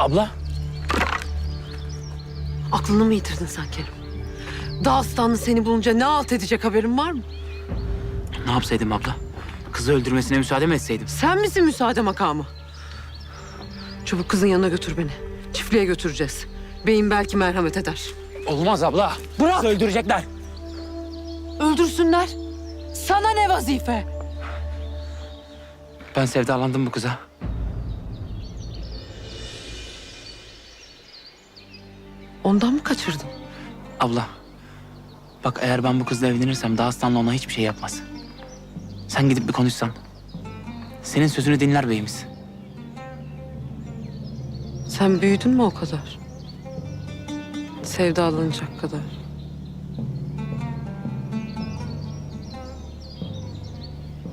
Abla. Aklını mı yitirdin sen Kerim? Dağıstanlı seni bulunca ne alt edecek haberin var mı? Ne yapsaydım abla? Kızı öldürmesine müsaade mi etseydim? Sen misin müsaade makamı? Çabuk kızın yanına götür beni. Çiftliğe götüreceğiz. Beyim belki merhamet eder. Olmaz abla. Bırak! Kızı öldürecekler. Öldürsünler. Sana ne vazife? Ben sevdalandım bu kıza. Ondan mı kaçırdın? Abla. Bak eğer ben bu kızla evlenirsem daha aslanla ona hiçbir şey yapmaz. Sen gidip bir konuşsan. Senin sözünü dinler beyimiz. Sen büyüdün mü o kadar? Sevdalanacak kadar.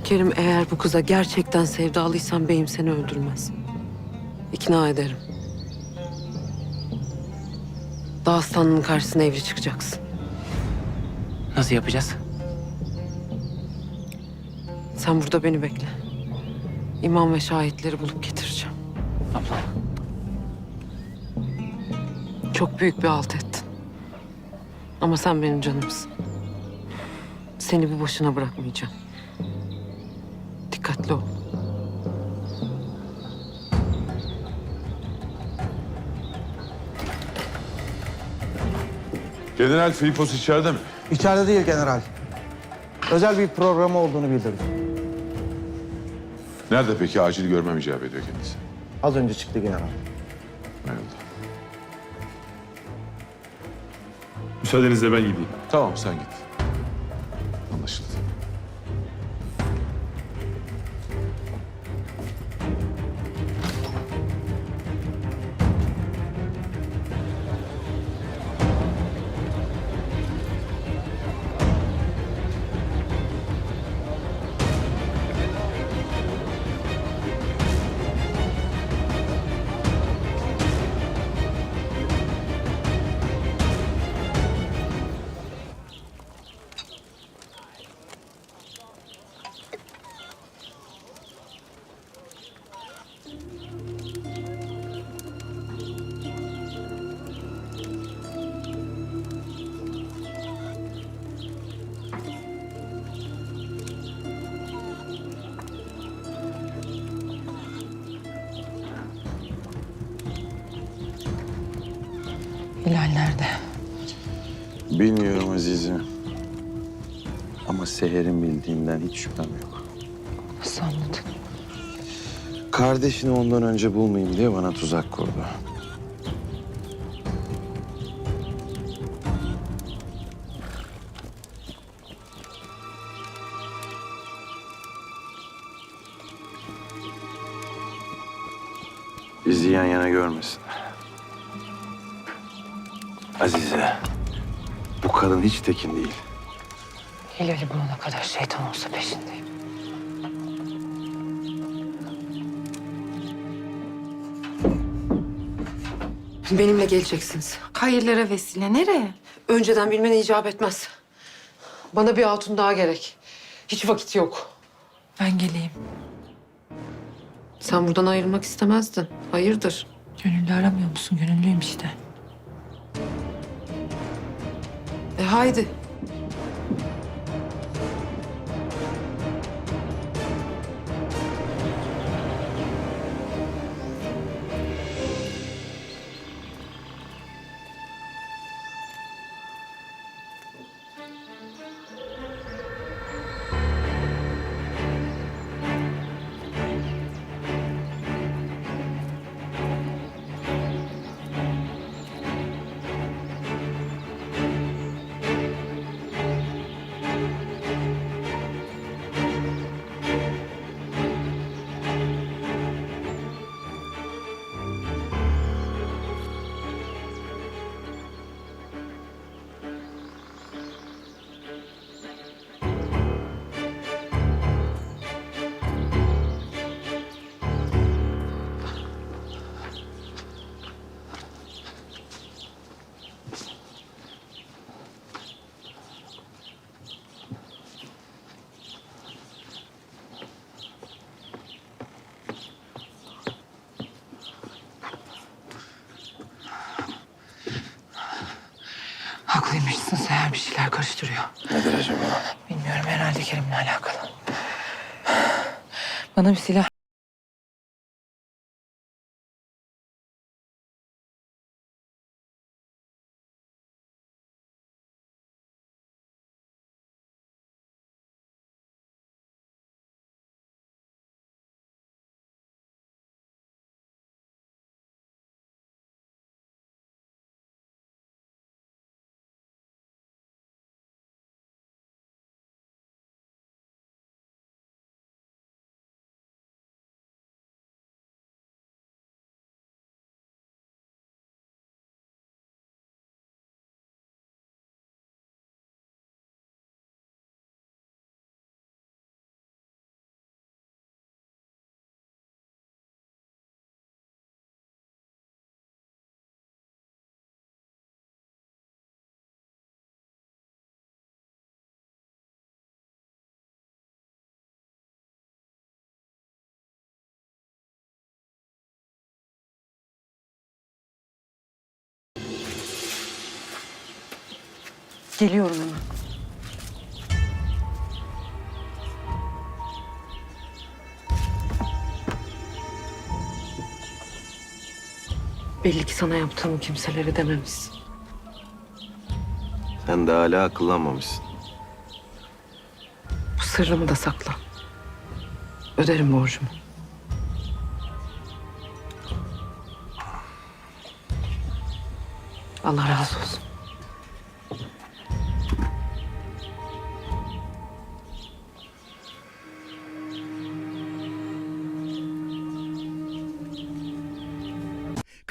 Kerim eğer bu kıza gerçekten sevdalıysan beyim seni öldürmez. İkna ederim. Dağıstanlı'nın karşısına evli çıkacaksın. Nasıl yapacağız? Sen burada beni bekle. İmam ve şahitleri bulup getireceğim. Abla. Çok büyük bir halt ettin. Ama sen benim canımsın. Seni bu başına bırakmayacağım. General Filipos içeride mi? İçeride değil general. Özel bir programı olduğunu bildirdi. Nerede peki? Acil görmem icap ediyor kendisi. Az önce çıktı general. Eyvallah. Müsaadenizle ben gideyim. Tamam sen git. Bilmiyorum Azize. Ama Seher'in bildiğinden hiç şüphem yok. Nasıl anladın? Kardeşini ondan önce bulmayayım diye bana tuzak kurdu. Bizi yan yana görmesin. Azize, bu kadın hiç tekin değil. Hilal'i bulana kadar şeytan olsa peşindeyim. Benimle geleceksiniz. Hayırlara vesile. Nereye? Önceden bilmen icap etmez. Bana bir hatun daha gerek. Hiç vakit yok. Ben geleyim. Sen buradan ayrılmak istemezdin. Hayırdır? Gönüllü aramıyor musun? Gönüllüyüm işte. E haydi. Haklıymışsın Seher bir şeyler karıştırıyor. Nedir acaba? Bilmiyorum herhalde Kerim'le alakalı. Bana bir silah Geliyorum hemen. Belli ki sana yaptığımı kimselere dememişsin. Sen de hala akıllanmamışsın. Bu sırrımı da sakla. Öderim borcumu. Allah razı olsun.